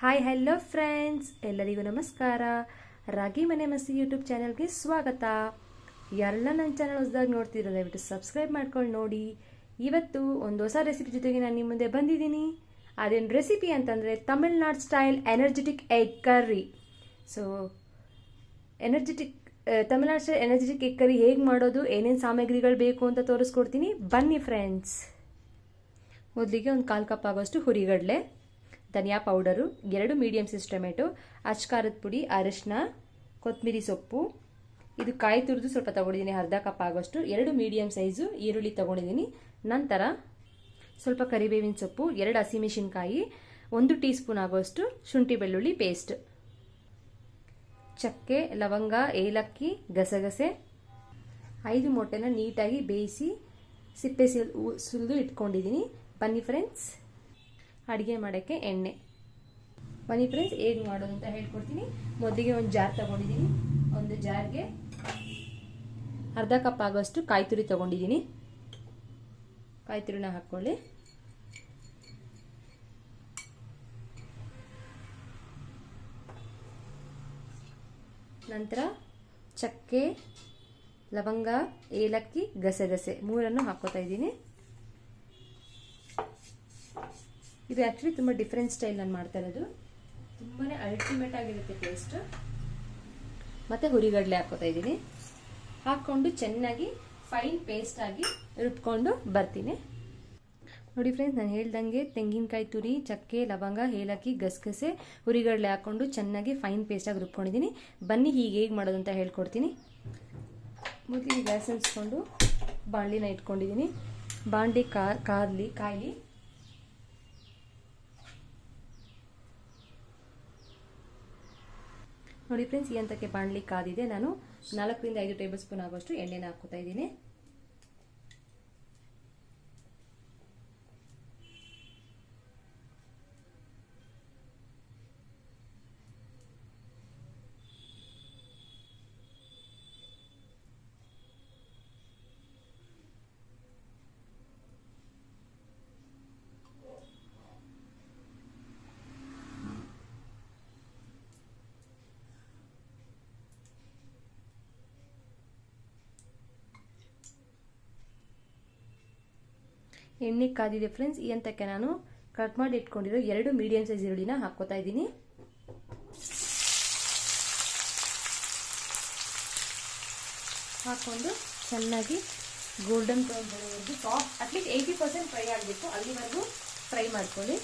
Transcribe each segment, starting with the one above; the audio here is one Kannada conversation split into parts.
ಹಾಯ್ ಹಲೋ ಫ್ರೆಂಡ್ಸ್ ಎಲ್ಲರಿಗೂ ನಮಸ್ಕಾರ. ರಾಗಿ ಮನೆ ಮಸಿ ಯೂಟ್ಯೂಬ್ ಚಾನಲ್ಗೆ ಸ್ವಾಗತ. ಯಾರೆಲ್ಲ ನನ್ನ ಚಾನಲ್ ಹೊಸದಾಗಿ ನೋಡ್ತಿರೋ, ದಯವಿಟ್ಟು ಸಬ್ಸ್ಕ್ರೈಬ್ ಮಾಡ್ಕೊಂಡು ನೋಡಿ. ಇವತ್ತು ಒಂದು ಹೊಸ ರೆಸಿಪಿ ಜೊತೆಗೆ ನಾನು ನಿಮ್ಮ ಮುಂದೆ ಬಂದಿದ್ದೀನಿ. ಅದೇನು ರೆಸಿಪಿ ಅಂತಂದರೆ Tamil Nadu style energetic egg curry so energetic Tamil Nadu style energetic egg curry ಹೇಗೆ ಮಾಡೋದು, ಏನೇನು ಸಾಮಗ್ರಿಗಳು ಬೇಕು ಅಂತ ತೋರಿಸ್ಕೊಡ್ತೀನಿ. ಬನ್ನಿ ಫ್ರೆಂಡ್ಸ್ ಮೊದಲಿಗೆ ಒಂದು ಕಾಲು ಕಪ್ ಆಗೋಷ್ಟು ಹುರಿಗಡಲೆ. ಧನಿಯಾ ಪೌಡರು, ಎರಡು ಮೀಡಿಯಮ್ ಸೈಜ್ ಟೊಮೆಟೊ, ಅಚ್ಕಾರದ ಪುಡಿ ಅರಿಶಿನ ಕೊತ್ತಂಬರಿ ಸೊಪ್ಪು. ಇದು ಕಾಯಿ ತುರಿದು ಸ್ವಲ್ಪ ತೊಗೊಂಡಿದ್ದೀನಿ, ಅರ್ಧ ಕಪ್ ಆಗೋಷ್ಟು. ಎರಡು ಮೀಡಿಯಮ್ ಸೈಜು ಈರುಳ್ಳಿ ತೊಗೊಂಡಿದ್ದೀನಿ. ನಂತರ ಸ್ವಲ್ಪ ಕರಿಬೇವಿನ ಸೊಪ್ಪು, ಎರಡು ಹಸಿಮೆಣಸಿನ್ಕಾಯಿ, ಒಂದು ಟೀ ಸ್ಪೂನ್ ಆಗೋಷ್ಟು ಶುಂಠಿ ಬೆಳ್ಳುಳ್ಳಿ ಪೇಸ್ಟ್ ಚಕ್ಕೆ, ಲವಂಗ, ಏಲಕ್ಕಿ, ಗಸಗಸೆ. ಐದು ಮೊಟ್ಟೆನ ನೀಟಾಗಿ ಬೇಯಿಸಿ ಸಿಪ್ಪೆ ಸಿಲ್ ಸುಲಿದು ಇಟ್ಕೊಂಡಿದ್ದೀನಿ. ಬನ್ನಿ ಫ್ರೆಂಡ್ಸ್ ಅಡುಗೆ ಮಾಡೋಕ್ಕೆ ಎಣ್ಣೆ. ಬನ್ನಿ ಫ್ರೆಂಡ್ಸ್ ಹೇಗೆ ಮಾಡೋದು ಅಂತ ಹೇಳ್ಕೊಡ್ತೀನಿ. ಮೊದಲಿಗೆ ಒಂದು ಜಾರ್ ತಗೊಂಡಿದ್ದೀನಿ ಒಂದು ಜಾರ್ಗೆ ಅರ್ಧ ಕಪ್ ಆಗೋಷ್ಟು ಕಾಯಿ ತುರಿ ತೊಗೊಂಡಿದ್ದೀನಿ ಕಾಯಿ ತುರಿನ ಹಾಕ್ಕೊಳ್ಳಿ. ನಂತರ ಚಕ್ಕೆ, ಲವಂಗ, ಏಲಕ್ಕಿ, ಗಸೆಗಸೆ ಮೂರನ್ನು ಹಾಕ್ಕೋತಾ ಇದ್ದೀನಿ. ಇದು ಆ್ಯಕ್ಚುಲಿ ತುಂಬ ಡಿಫ್ರೆಂಟ್ ಸ್ಟೈಲ್ ನಾನು ಮಾಡ್ತಾ ಇರೋದು. ತುಂಬಾ ಅಲ್ಟಿಮೇಟ್ ಆಗಿರುತ್ತೆ ಟೇಸ್ಟ್ ಮತ್ತು ಹುರಿಗಡಲೆ ಹಾಕೋತಾ ಇದ್ದೀನಿ. ಹಾಕ್ಕೊಂಡು ಚೆನ್ನಾಗಿ ಫೈನ್ ಪೇಸ್ಟ್ ಆಗಿ ರುಬ್ಕೊಂಡು ಬರ್ತೀನಿ. ನೋಡಿ ಫ್ರೆಂಡ್ಸ್ ನಾನು ಹೇಳ್ದಂಗೆ ತೆಂಗಿನಕಾಯಿ ತುರಿ ಚಕ್ಕೆ ಲವಂಗ ಏಲಕ್ಕಿ ಗಸಗಸೆ ಹುರಿಗಡಲೆ ಹಾಕ್ಕೊಂಡು ಚೆನ್ನಾಗಿ ಫೈನ್ ಪೇಸ್ಟಾಗಿ ರುಬ್ಕೊಂಡಿದ್ದೀನಿ. ಬನ್ನಿ ಹೀಗೆ ಹೇಗೆ ಮಾಡೋದು ಅಂತ ಹೇಳ್ಕೊಡ್ತೀನಿ. ಮೊದಲಿಗೆ ಗ್ಯಾಸ್ ಹಂಚ್ಕೊಂಡು ಬಾಣಲಿನ ಇಟ್ಕೊಂಡಿದ್ದೀನಿ. ಬಾಂಡಿ ಕಾ ಕಾದ್ಲಿ ಕಾಯ್ಲಿ. ನೋಡಿ ಫ್ರೆಂಡ್ಸ್, ಈ ಹಂತಕ್ಕೆ ಬಾಣಲಿ ಕಾದಿದೆ. ನಾನು ನಾಲ್ಕರಿಂದ ಐದು ಟೇಬಲ್ ಸ್ಪೂನ್ ಆಗೋಷ್ಟು ಎಣ್ಣೆನ ಹಾಕೋತಾ ಇದ್ದೀನಿ. ಎಣ್ಣೆ ಕಾದಿದೆ ಫ್ರೆಂಡ್ಸ್ ಈ ಹಂತಕ್ಕೆ ನಾನು ಕಟ್ ಮಾಡಿ ಇಟ್ಕೊಂಡಿರೋ ಎರಡು ಮೀಡಿಯಂ ಸೈಜ್ ಈರುಳ್ಳಿನ ಹಾಕೋತಾ ಇದ್ದೀನಿ. ಹಾಕೊಂಡು ಚೆನ್ನಾಗಿ ಗೋಲ್ಡನ್ ಬ್ರೌನ್ ಬರೋವರೆಗೂ soft at least eighty percent fry ಆಗಬೇಕು. ಅಲ್ಲಿವರೆಗೂ ಫ್ರೈ ಮಾಡ್ಕೊಳ್ಳಿ.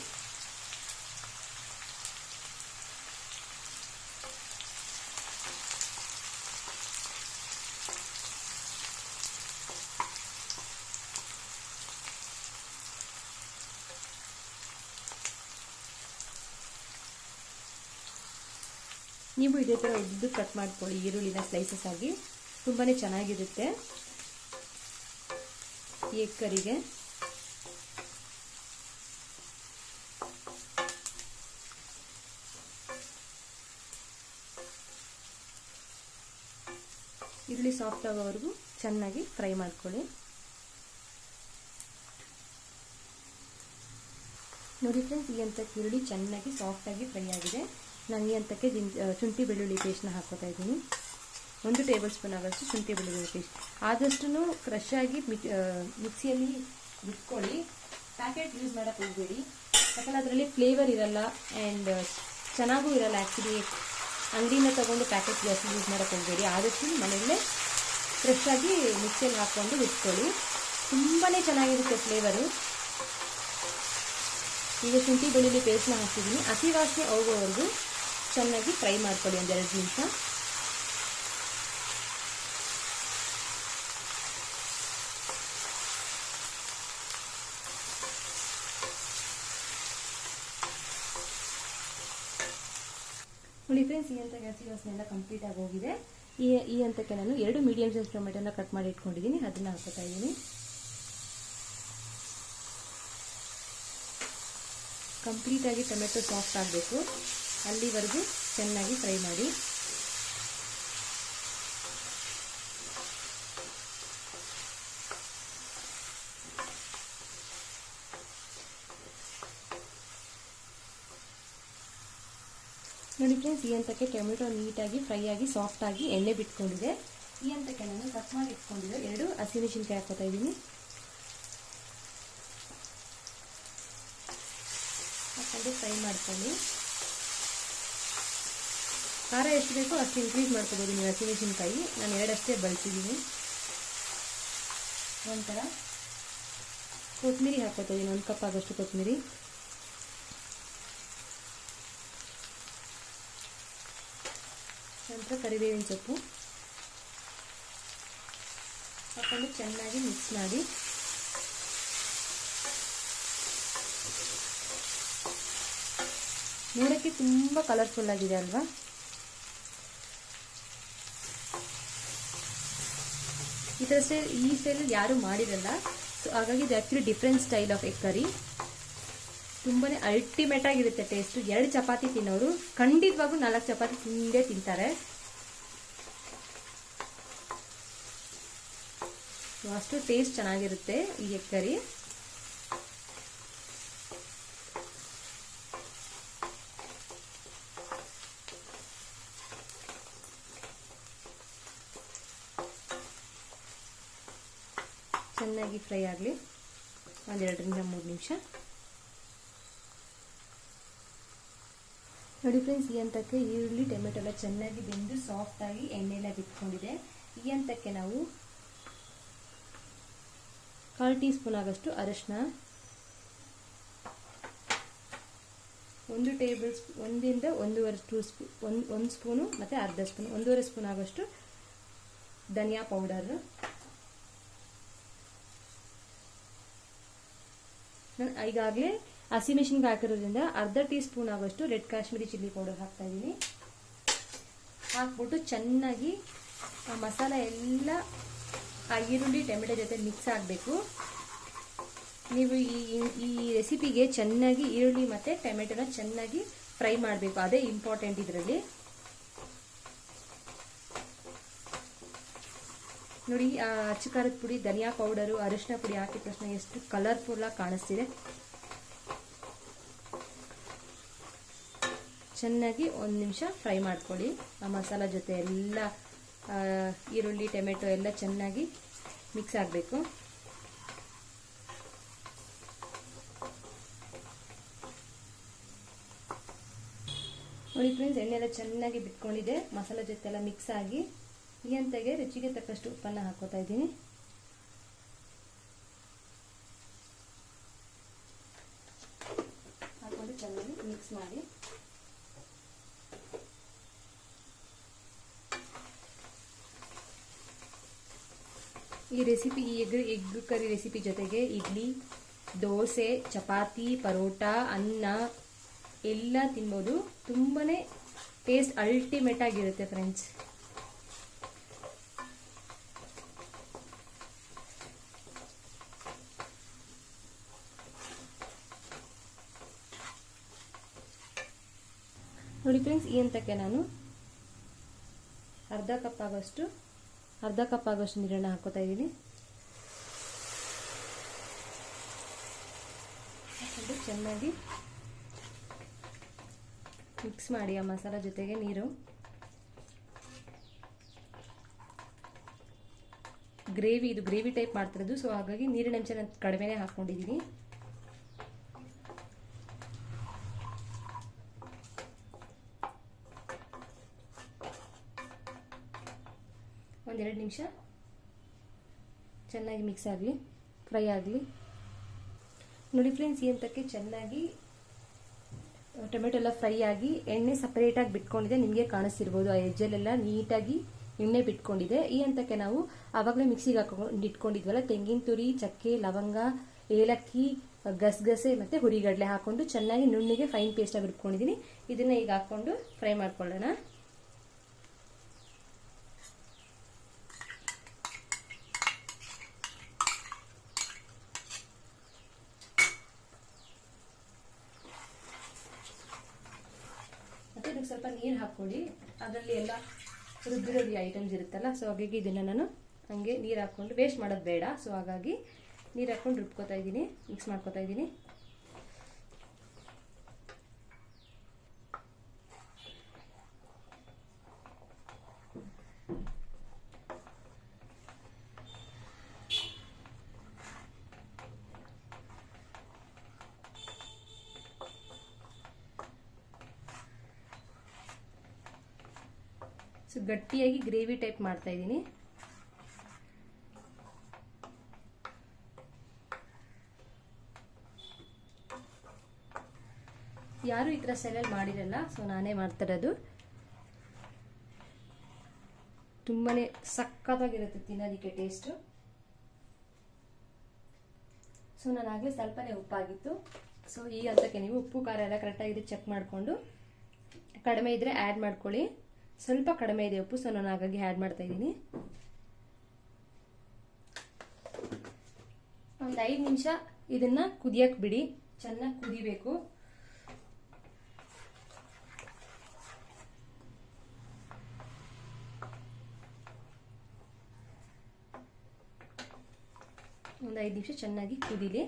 ನೀವು ಇದೇ ಥರ ಉದ್ದು ಕಟ್ ಮಾಡ್ಕೊಳ್ಳಿ ಈರುಳ್ಳಿನ ಸ್ಲೈಸಸ್ ಆಗಿ. ತುಂಬಾ ಚೆನ್ನಾಗಿರುತ್ತೆ. ಎಗ್ ಕರಿಗೆ ಈರುಳ್ಳಿ ಸಾಫ್ಟ್ ಆಗೋವರೆಗೂ ಚೆನ್ನಾಗಿ ಫ್ರೈ ಮಾಡ್ಕೊಳ್ಳಿ. ನೋಡಿ ಫ್ರೆಂಡ್ಸ್ ಈ ಅಂತ ಈರುಳ್ಳಿ ಚೆನ್ನಾಗಿ ಸಾಫ್ಟಾಗಿ ಫ್ರೈ ಆಗಿದೆ. ನಾನು ಈ ಹಂತಕ್ಕೆ ಶುಂಠಿ ಬೆಳ್ಳುಳ್ಳಿ ಪೇಸ್ಟ್ನ ಹಾಕೋತಾ ಇದ್ದೀನಿ. ಒಂದು ಟೇಬಲ್ ಸ್ಪೂನ್ ಆಗೋಷ್ಟು ಶುಂಠಿ ಬೆಳ್ಳುಳ್ಳಿ ಪೇಸ್ಟ್ ಆದಷ್ಟು ಕ್ರಶ್ ಆಗಿ ಮಿಕ್ಸಿಯಲ್ಲಿ ಬಿಟ್ಕೊಳ್ಳಿ. ಪ್ಯಾಕೆಟ್ ಯೂಸ್ ಮಾಡೋಕ್ಕೆ ಹೋಗಬೇಡಿ. ಯಾಕಂದರೆ ಅದರಲ್ಲಿ ಫ್ಲೇವರ್ ಇರಲ್ಲ ಆ್ಯಂಡ್ ಚೆನ್ನಾಗೂ ಇರಲ್ಲ ಆ್ಯಕ್ಚುಲಿ ಅಂಗಡಿನ ತೊಗೊಂಡು ಪ್ಯಾಕೆಟ್ ಜಾಸ್ತಿ ಯೂಸ್ ಮಾಡೋಕ್ಕೆ ಹೋಗಬೇಡಿ. ಆದಷ್ಟು ಮನೆಯಲ್ಲೇ ಫ್ರೆಶ್ ಆಗಿ ಮಿಕ್ಸಿಯಲ್ಲಿ ಹಾಕ್ಕೊಂಡು ಬಿಟ್ಕೊಳ್ಳಿ. ತುಂಬಾ ಚೆನ್ನಾಗಿರುತ್ತೆ ಫ್ಲೇವರು ಈಗ ಶುಂಠಿ ಬೆಳ್ಳುಳ್ಳಿ ಪೇಸ್ಟ್ನ ಹಾಕ್ತಿದ್ದೀನಿ ಹಸಿ ವಾಸನೆ ಹೋಗೋವರೆಗೂ ಚೆನ್ನಾಗಿ ಫ್ರೈ ಮಾಡ್ಕೊಳ್ಳಿ ಒಂದೆರಡು ನಿಮಿಷ. ನೋಡಿ ಫ್ರೆಂಡ್ಸ್ ಈ ಹಂತಕ್ಕೆ ಹಸಿ ವಾಸನೆ ಎಲ್ಲ ಕಂಪ್ಲೀಟ್ ಆಗಿ ಹೋಗಿದೆ. ಈ ಈ ಹಂತಕ್ಕೆ ನಾನು ಎರಡು ಮೀಡಿಯಂ ಸೈಜ್ ಟೊಮೆಟೊನ ಕಟ್ ಮಾಡಿ ಇಟ್ಕೊಂಡಿದ್ದೀನಿ. ಅದನ್ನು ಹಾಕೋತಾ ಇದ್ದೀನಿ. ಕಂಪ್ಲೀಟಾಗಿ ಟೊಮೆಟೊ ಸಾಫ್ಟ್ ಆಗಬೇಕು. ಅಲ್ಲಿವರೆಗೂ ಚೆನ್ನಾಗಿ ಫ್ರೈ ಮಾಡಿ. ನೋಡಿ ಫ್ರೆಂಡ್ಸ್ ಈ ಹಂತಕ್ಕೆ ಟೊಮೆಟೊ ನೀಟಾಗಿ ಫ್ರೈ ಆಗಿ ಸಾಫ್ಟಾಗಿ ಎಣ್ಣೆ ಬಿಟ್ಕೊಂಡಿದೆ. ಈ ಹಂತಕ್ಕೆ ನಾನು ಕಟ್ ಮಾಡಿ ಇಟ್ಕೊಂಡಿದ್ದೆ ಎರಡು ಹಸಿಮೆಣಸಿನ್ಕಾಯಿ ಹಾಕೋತಾ ಇದ್ದೀನಿ. ಹಾಕೊಂಡು ಫ್ರೈ ಮಾಡ್ಕೊಳ್ಳಿ. ಖಾರ ಎಷ್ಟು ಬೇಕೋ ಅಷ್ಟು ಇನ್ಕ್ರೀಸ್ ಮಾಡ್ಕೋಬೋದು ನೀವು ಹಸಿಮೆಣಸಿನ್ಕಾಯಿ. ನಾನು ಎರಡಷ್ಟೇ ಬಳಸಿದ್ದೀನಿ. ನಂತರ ಕೊತ್ತಂಬರಿ ಹಾಕೋತಾ ಇದ್ದೀನಿ ಒಂದು ಕಪ್ ಆಗೋಷ್ಟು ಕೊತ್ತಂಬರಿ. ನಂತರ ಕರಿಬೇವಿನ ಸೊಪ್ಪು. ಹಾಕೊಂಡು ಚೆನ್ನಾಗಿ ಮಿಕ್ಸ್ ಮಾಡಿ. ನೋಡೋಕ್ಕೆ ತುಂಬ ಕಲರ್ಫುಲ್ ಆಗಿದೆ ಅಲ್ವಾ? ಈ ಥರ ಸ್ಟೈಲ್ ಈ ಸ್ಟೈಲಲ್ಲಿ ಯಾರೂ ಮಾಡಿರಲ್ಲ. ಸೊ ಹಾಗಾಗಿ ಇದು actually different style of egg curry ತುಂಬಾ ಅಲ್ಟಿಮೇಟ್ ಆಗಿರುತ್ತೆ ಟೇಸ್ಟು ಎರಡು ಚಪಾತಿ ತಿನ್ನೋರು ಖಂಡಿತವಾಗೂ ನಾಲ್ಕು ಚಪಾತಿ ತಿಂದೇ ತಿಂತಾರೆ. ಅಷ್ಟು ಟೇಸ್ಟ್ ಚೆನ್ನಾಗಿರುತ್ತೆ ಈ ಎಗ್ ಕರಿ ಚೆನ್ನಾಗಿ ಫ್ರೈ ಆಗಲಿ ಒಂದೆರಡರಿಂದ ಮೂರು ನಿಮಿಷ. ನೋಡಿ ಫ್ರೆಂಡ್ಸ್, ಈ ಹಂತಕ್ಕೆ ಈರುಳ್ಳಿ, ಟೊಮೆಟೊ ಎಲ್ಲ ಚೆನ್ನಾಗಿ ಬೆಂದು ಸಾಫ್ಟಾಗಿ ಎಣ್ಣೆಲ್ಲ ಬಿಟ್ಕೊಂಡಿದೆ ಈ ಹಂತಕ್ಕೆ ನಾವು ಕಾಲು ಟೀ ಸ್ಪೂನ್ ಆಗಷ್ಟು ಅರಶಿನ, ಒಂದು ಟೇಬಲ್ ಸ್ಪೂ, ಒಂದಿಂದ ಒಂದೂವರೆ ಟೂ ಸ್ಪೂ, ಒಂದು ಒಂದು ಸ್ಪೂನು ಮತ್ತು ಅರ್ಧ ಸ್ಪೂನ್, ಒಂದೂವರೆ ಸ್ಪೂನ್ ಆಗೋಷ್ಟು ಧನಿಯಾ ಪೌಡರ್. ನಾನು ಈಗಾಗಲೇ ಹಸಿಮೆಣಸಿನ್ಕಾಯಿ ಹಾಕಿರೋದ್ರಿಂದ ಅರ್ಧ ಟೀ ಸ್ಪೂನ್ ಆಗೋಷ್ಟು ರೆಡ್ ಕಾಶ್ಮೀರಿ ಚಿಲ್ಲಿ ಪೌಡರ್ ಹಾಕ್ತಾ ಇದ್ದೀನಿ. ಹಾಕ್ಬಿಟ್ಟು ಚೆನ್ನಾಗಿ ಆ ಮಸಾಲ ಎಲ್ಲ ಆ ಈರುಳ್ಳಿ, ಟೊಮೆಟೊ ಜೊತೆ ಮಿಕ್ಸ್ ಆಗಬೇಕು. ನೀವು ಈ ಈ ರೆಸಿಪಿಗೆ ಚೆನ್ನಾಗಿ ಈರುಳ್ಳಿ ಮತ್ತು ಟೊಮೆಟೊನ ಚೆನ್ನಾಗಿ ಫ್ರೈ ಮಾಡಬೇಕು. ಅದೇ ಇಂಪಾರ್ಟೆಂಟ್ ಇದರಲ್ಲಿ. ನೋಡಿ, ಆ ಖಾರದ ಪುಡಿ, ಧನಿಯಾ ಪೌಡರು ಅರಿಶಿನ ಪುಡಿ ಹಾಕಿದ ತಕ್ಷಣ ಎಷ್ಟು ಕಲರ್ಫುಲ್ಲಾಗಿ ಕಾಣಿಸ್ತಿದೆ. ಚೆನ್ನಾಗಿ ಒಂದು ನಿಮಿಷ ಫ್ರೈ ಮಾಡ್ಕೊಳ್ಳಿ. ಆ ಮಸಾಲ ಜೊತೆ ಎಲ್ಲ ಈರುಳ್ಳಿ, ಟೊಮೆಟೊ ಎಲ್ಲ ಚೆನ್ನಾಗಿ ಮಿಕ್ಸ್ ಆಗಬೇಕು. ನೋಡಿ ಫ್ರೆಂಡ್ಸ್ ಎಣ್ಣೆ ಎಲ್ಲ ಚೆನ್ನಾಗಿ ಬಿಟ್ಕೊಂಡಿದೆ ಮಸಾಲ ಜೊತೆ ಎಲ್ಲ ಮಿಕ್ಸ್ ಆಗಿ ಈ ರುಚಿಗೆ ತಕ್ಕಷ್ಟು ಉಪ್ಪನ್ನು ಹಾಕೋತಾ ಇದ್ದೀನಿ. ಹಾಕೊಂಡು ಚೆನ್ನಾಗಿ ಮಿಕ್ಸ್ ಮಾಡಿ. ಈ ರೆಸಿಪಿ ಈ ಎಗ್ ಎಗ್ ಕರಿ ರೆಸಿಪಿ ಜೊತೆಗೆ ಇಡ್ಲಿ, ದೋಸೆ, ಚಪಾತಿ, ಪರೋಟ, ಅನ್ನ ಎಲ್ಲ ತಿನ್ಬೋದು. ತುಂಬಾ ಟೇಸ್ಟ್ ಅಲ್ಟಿಮೇಟ್ ಆಗಿರುತ್ತೆ ಫ್ರೆಂಡ್ಸ್ ನೋಡಿ ಫ್ರೆಂಡ್ಸ್ ಈ ಹಂತಕ್ಕೆ ನಾನು ಅರ್ಧ ಕಪ್ ಆಗೋಷ್ಟು, ಅರ್ಧ ಕಪ್ ಆಗೋಷ್ಟು ನೀರನ್ನು ಹಾಕೋತಾ ಇದ್ದೀನಿ. ಚೆನ್ನಾಗಿ ಮಿಕ್ಸ್ ಮಾಡಿ ಆ ಮಸಾಲ ಜೊತೆಗೆ ನೀರು. ಗ್ರೇವಿ ಇದು ಗ್ರೇವಿ ಟೈಪ್ ಮಾಡ್ತಿರೋದು ಸೊ ಹಾಗಾಗಿ ನೀರಿನ ನಾನು ಕಡಿಮೆನೇ ಹಾಕ್ಕೊಂಡಿದ್ದೀನಿ ಒಂದೆರಡು ನಿಮಿಷ. ಚೆನ್ನಾಗಿ ಮಿಕ್ಸ್ ಆಗಲಿ ಫ್ರೈ ಆಗಲಿ. ನೋಡಿ ಫ್ರೆಂಡ್ಸ್ ಈ ಹಂತಕ್ಕೆ ಚೆನ್ನಾಗಿ ಟೊಮೆಟೊ ಎಲ್ಲ ಫ್ರೈ ಆಗಿ, ಎಣ್ಣೆ ಸಪ್ರೇಟಾಗಿ ಬಿಟ್ಕೊಂಡಿದೆ, ನಿಮಗೆ ಕಾಣಿಸ್ತಿರ್ಬೋದು. ಆ ಎಜ್ಜಲ್ಲೆಲ್ಲ ನೀಟಾಗಿ ಎಣ್ಣೆ ಬಿಟ್ಕೊಂಡಿದೆ. ಈ ಹಂತಕ್ಕೆ ನಾವು ಆವಾಗಲೇ ಮಿಕ್ಸಿಗೆ ಹಾಕೊಂಡು ಇಟ್ಕೊಂಡಿದ್ವಲ್ಲ, ತೆಂಗಿನ ತುರಿ, ಚಕ್ಕೆ, ಲವಂಗ, ಏಲಕ್ಕಿ, ಗಸಗಸೆ ಮತ್ತು ಹುರಿಗಡಲೆ ಹಾಕೊಂಡು ಚೆನ್ನಾಗಿ ನುಣ್ಣಿಗೆ ಫೈನ್ ಪೇಸ್ಟಾಗಿ ಇಟ್ಕೊಂಡಿದ್ದೀನಿ ಇದನ್ನು ಈಗ ಹಾಕ್ಕೊಂಡು ಫ್ರೈ ಮಾಡ್ಕೊಳ್ಳೋಣ ಮತ್ತು ಇದಕ್ಕೆ ಸ್ವಲ್ಪ ನೀರು ಹಾಕ್ಕೊಳ್ಳಿ ಅದರಲ್ಲಿ ಎಲ್ಲ ರುಬ್ಬಿರೋದು ಐಟಮ್ಸ್ ಇರುತ್ತಲ್ಲ ಸೊ ಹಾಗಾಗಿ ಇದನ್ನು ನಾನು ಹಂಗೆ ನೀರು ಹಾಕ್ಕೊಂಡು ವೇಸ್ಟ್ ಮಾಡೋದು ಬೇಡ. ಸೊ ಹಾಗಾಗಿ ನೀರು ಹಾಕ್ಕೊಂಡು ರುಬ್ಕೋತಾ ಇದ್ದೀನಿ ಮಿಕ್ಸ್ ಮಾಡ್ಕೋತಾ ಇದ್ದೀನಿ. ಸೊ ಗಟ್ಟಿಯಾಗಿ ಗ್ರೇವಿ ಟೈಪ್ ಮಾಡ್ತಾ ಇದ್ದೀನಿ. ಯಾರು ಈ ಥರ ಸೆಲೆಲ್ ಮಾಡಿರಲ್ಲ, ಸೊ ನಾನೇ ಮಾಡ್ತಿರೋದು ತುಂಬಾ ಸಕ್ಕತ್ತಾಗಿರುತ್ತೆ ತಿನ್ನೋದಕ್ಕೆ ಟೇಸ್ಟು ಸೊ ನಾನು ಆಗಲೇ ಸ್ವಲ್ಪನೇ ಉಪ್ಪಾಗಿತ್ತು. ಸೊ ಈ ಹಂತಕ್ಕೆ ನೀವು ಉಪ್ಪು, ಖಾರ ಎಲ್ಲ ಕರೆಕ್ಟಾಗಿದೆ ಚೆಕ್ ಮಾಡಿಕೊಂಡು ಕಡಿಮೆ ಇದ್ದರೆ ಆ್ಯಡ್ ಮಾಡ್ಕೊಳ್ಳಿ. ಸ್ವಲ್ಪ ಕಡಿಮೆ ಇದೆ ಉಪ್ಪು, ಸೊ ನಾನು ಹಾಗಾಗಿ ಆ್ಯಡ್ ಮಾಡ್ತಾ ಇದ್ದೀನಿ. ಒಂದು ಐದು ನಿಮಿಷ ಇದನ್ನ ಕುದಿಯಕ್ಕೆ ಬಿಡಿ. ಚೆನ್ನಾಗಿ ಕುದಿಬೇಕು. ಒಂದು ಐದು ನಿಮಿಷ ಚೆನ್ನಾಗಿ ಕುದೀಲಿ.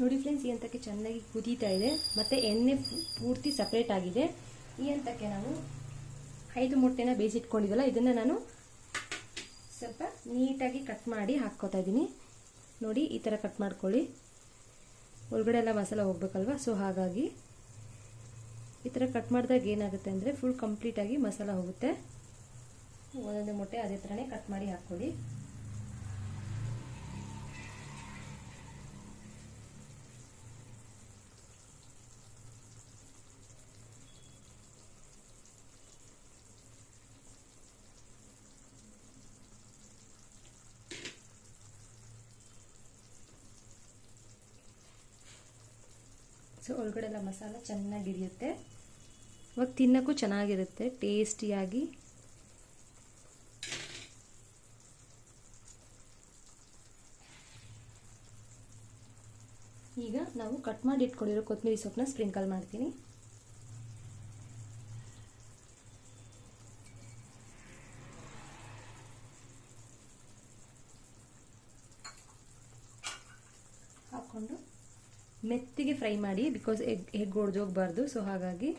ನೋಡಿ ಫ್ರೆಂಡ್ಸ್ ಈ ಹಂತಕ್ಕೆ ಚೆನ್ನಾಗಿ ಕುದೀತಾ ಇದೆ. ಮತ್ತು ಎಣ್ಣೆ ಪೂರ್ತಿ ಸಪ್ರೇಟ್ ಆಗಿದೆ. ಈ ಹಂತಕ್ಕೆ ನಾವು ಐದು ಮೊಟ್ಟೆನ ಬೇಯಿಸಿಟ್ಕೊಂಡಿದ್ದಲ್ಲ, ಇದನ್ನು ನಾನು ಸ್ವಲ್ಪ ನೀಟಾಗಿ ಕಟ್ ಮಾಡಿ ಹಾಕ್ಕೋತಾ ಇದ್ದೀನಿ. ನೋಡಿ, ಈ ಥರ ಕಟ್ ಮಾಡ್ಕೊಳ್ಳಿ. ಒಳಗಡೆ ಎಲ್ಲ ಮಸಾಲ ಹೋಗ್ಬೇಕಲ್ವ? ಸೊ ಹಾಗಾಗಿ ಈ ಥರ ಕಟ್ ಮಾಡಿದಾಗ ಏನಾಗುತ್ತೆ ಅಂದರೆ ಫುಲ್ ಕಂಪ್ಲೀಟಾಗಿ ಮಸಾಲ ಹೋಗುತ್ತೆ. ಒಂದೊಂದು ಮೊಟ್ಟೆ ಅದೇ ಥರನೇ ಕಟ್ ಮಾಡಿ ಹಾಕ್ಕೊಳ್ಳಿ. ಸೊ ಒಳಗಡೆ ಎಲ್ಲ ಮಸಾಲ ಚೆನ್ನಾಗಿ ಹಿಡಿಯುತ್ತೆ ಇವಾಗ ತಿನ್ನೋಕ್ಕೂ ಚೆನ್ನಾಗಿರುತ್ತೆ, ಟೇಸ್ಟಿಯಾಗಿ. ಈಗ ನಾವು ಕಟ್ ಮಾಡಿ ಇಟ್ಕೊಂಡಿರೋ ಕೊತ್ತಂಬರಿ ಸೊಪ್ಪನ್ನ ಸ್ಪ್ರಿಂಕಲ್ ಮಾಡ್ತೀನಿ ಹಾಕ್ಕೊಂಡು ಮೆತ್ತಿಗೆ ಫ್ರೈ ಮಾಡಿ ಬಿಕಾಸ್ ಎಗ್ ಎಗ್ ಒಡೆದೋಗ್ಬಾರ್ದು ಸೊ ಹಾಗಾಗಿ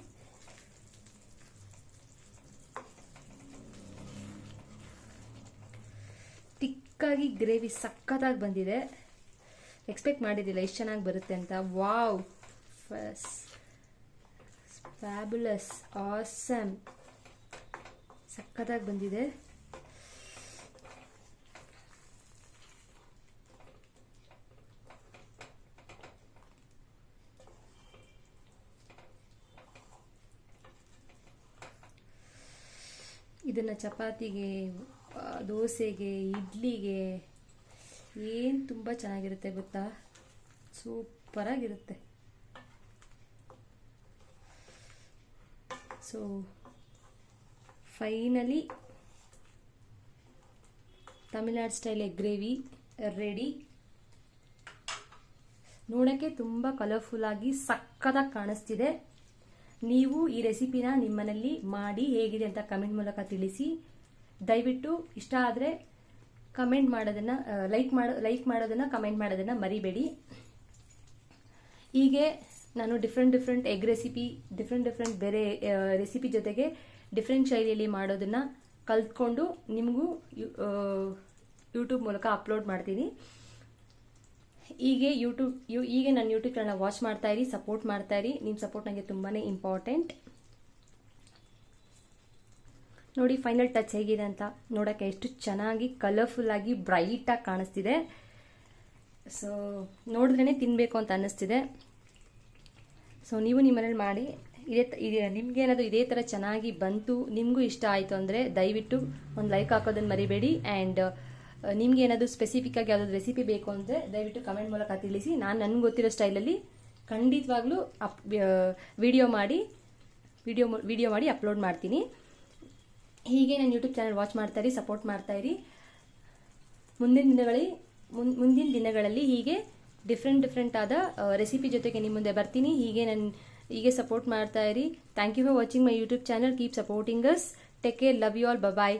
ತಿಕ್ಕಾಗಿ ಗ್ರೇವಿ ಸಖತ್ತಾಗಿ ಬಂದಿದೆ. ಎಕ್ಸ್ಪೆಕ್ಟ್ ಮಾಡಿದ್ದಿಲ್ಲ ಎಷ್ಟು ಚೆನ್ನಾಗಿ ಬರುತ್ತೆ ಅಂತ. ವಾವ್ ಫಸ್ ಫ್ಯಾಬುಲಸ್ ಆಸಮ್ ಸಖತ್ತಾಗಿ ಬಂದಿದೆ. ಇದನ್ನು ಚಪಾತಿಗೆ ದೋಸೆಗೆ, ಇಡ್ಲಿಗೆ, ಏನು ತುಂಬ ಚೆನ್ನಾಗಿರುತ್ತೆ ಗೊತ್ತಾ? ಸೂಪರಾಗಿರುತ್ತೆ. So finally Tamil Nadu style egg gravy ready ನೋಡೋಕ್ಕೆ ತುಂಬ ಕಲರ್ಫುಲ್ಲಾಗಿ ಸಕ್ಕತ್ತಾಗಿ ಕಾಣಿಸ್ತಿದೆ. ನೀವು ಈ ರೆಸಿಪಿನ ನಿಮ್ಮನಲ್ಲಿ ಮಾಡಿ ಹೇಗಿದೆ ಅಂತ ಕಮೆಂಟ್ ಮೂಲಕ ತಿಳಿಸಿ. ದಯವಿಟ್ಟು ಇಷ್ಟ ಆದರೆ ಕಮೆಂಟ್ ಮಾಡೋದನ್ನು ಲೈಕ್ ಮಾಡೋ, ಲೈಕ್ ಮಾಡೋದನ್ನು, ಕಮೆಂಟ್ ಮಾಡೋದನ್ನು ಮರಿಬೇಡಿ. ಹೀಗೆ ನಾನು different different egg recipe, different different ಬೇರೆ ರೆಸಿಪಿ ಜೊತೆಗೆ ಡಿಫ್ರೆಂಟ್ ಶೈಲಿಯಲ್ಲಿ ಮಾಡೋದನ್ನು ಕಲ್ತ್ಕೊಂಡು ನಿಮಗೂ ಯೂಟ್ಯೂಬ್ ಮೂಲಕ ಅಪ್ಲೋಡ್ ಮಾಡ್ತೀನಿ. ಹೀಗೆ ಯೂಟ್ಯೂಬ್ ಯು ಹೀಗೆ ನನ್ನ ಯೂಟ್ಯೂಬ್ ಚಾನಲ್ ವಾಚ್ ಮಾಡ್ತಾ ಇರಿ ಸಪೋರ್ಟ್ ಮಾಡ್ತಾ ಇರಿ. ನಿಮ್ಮ ಸಪೋರ್ಟ್ ನನಗೆ ತುಂಬಾ ಇಂಪಾರ್ಟೆಂಟ್ ನೋಡಿ ಫೈನಲ್ ಟಚ್ ಹೇಗಿದೆ ಅಂತ. ನೋಡೋಕ್ಕೆ ಎಷ್ಟು ಚೆನ್ನಾಗಿ ಕಲರ್ಫುಲ್ಲಾಗಿ ಬ್ರೈಟಾಗಿ ಕಾಣಿಸ್ತಿದೆ. ಸೊ ನೋಡಿದ್ರೇ ತಿನ್ನಬೇಕು ಅಂತ ಅನ್ನಿಸ್ತಿದೆ. ಸೊ ನೀವು ನಿಮ್ಮ ಮನೇಲಿ ಮಾಡಿ. ಇದೇ ಇದೇ ನಿಮಗೇನಾದರೂ ಇದೇ ಥರ ಚೆನ್ನಾಗಿ ಬಂತು, ನಿಮಗೂ ಇಷ್ಟ ಆಯಿತು ಅಂದರೆ ದಯವಿಟ್ಟು ಒಂದು ಲೈಕ್ ಹಾಕೋದನ್ನು ಮರಿಬೇಡಿ. ಆ್ಯಂಡ್ ನಿಮ್ಗೆ ಏನಾದರೂ ಸ್ಪೆಸಿಫಿಕ್ ಆಗಿ ಯಾವುದಾದ್ರು ರೆಸಿಪಿ ಬೇಕು ಅಂದರೆ ದಯವಿಟ್ಟು ಕಮೆಂಟ್ ಮೂಲಕ ತಿಳಿಸಿ. ನಾನು ನನಗೆ ಗೊತ್ತಿರೋ ಸ್ಟೈಲಲ್ಲಿ ಖಂಡಿತವಾಗ್ಲೂ ಅಪ್ ವಿಡಿಯೋ ಮಾಡಿ ವಿಡಿಯೋ ವಿಡಿಯೋ ಮಾಡಿ ಅಪ್ಲೋಡ್ ಮಾಡ್ತೀನಿ. ಹೀಗೆ ನಾನು ಯೂಟ್ಯೂಬ್ ಚಾನಲ್ ವಾಚ್ ಮಾಡ್ತಾ ಇರಿ ಸಪೋರ್ಟ್ ಮಾಡ್ತಾ ಇರಿ. ಮುಂದಿನ ದಿನಗಳಲ್ಲಿ ಮುಂದಿನ ದಿನಗಳಲ್ಲಿ ಹೀಗೆ ಡಿಫ್ರೆಂಟ್ ಡಿಫ್ರೆಂಟ್ ಆದ ರೆಸಿಪಿ ಜೊತೆಗೆ ನಿಮ್ಮ ಮುಂದೆ ಬರ್ತೀನಿ. ಹೀಗೆ ನಾನು, ಹೀಗೆ ಸಪೋರ್ಟ್ ಮಾಡ್ತಾ ಇರಿ. Thank you for watching my YouTube channel keep supporting us take care love you all bye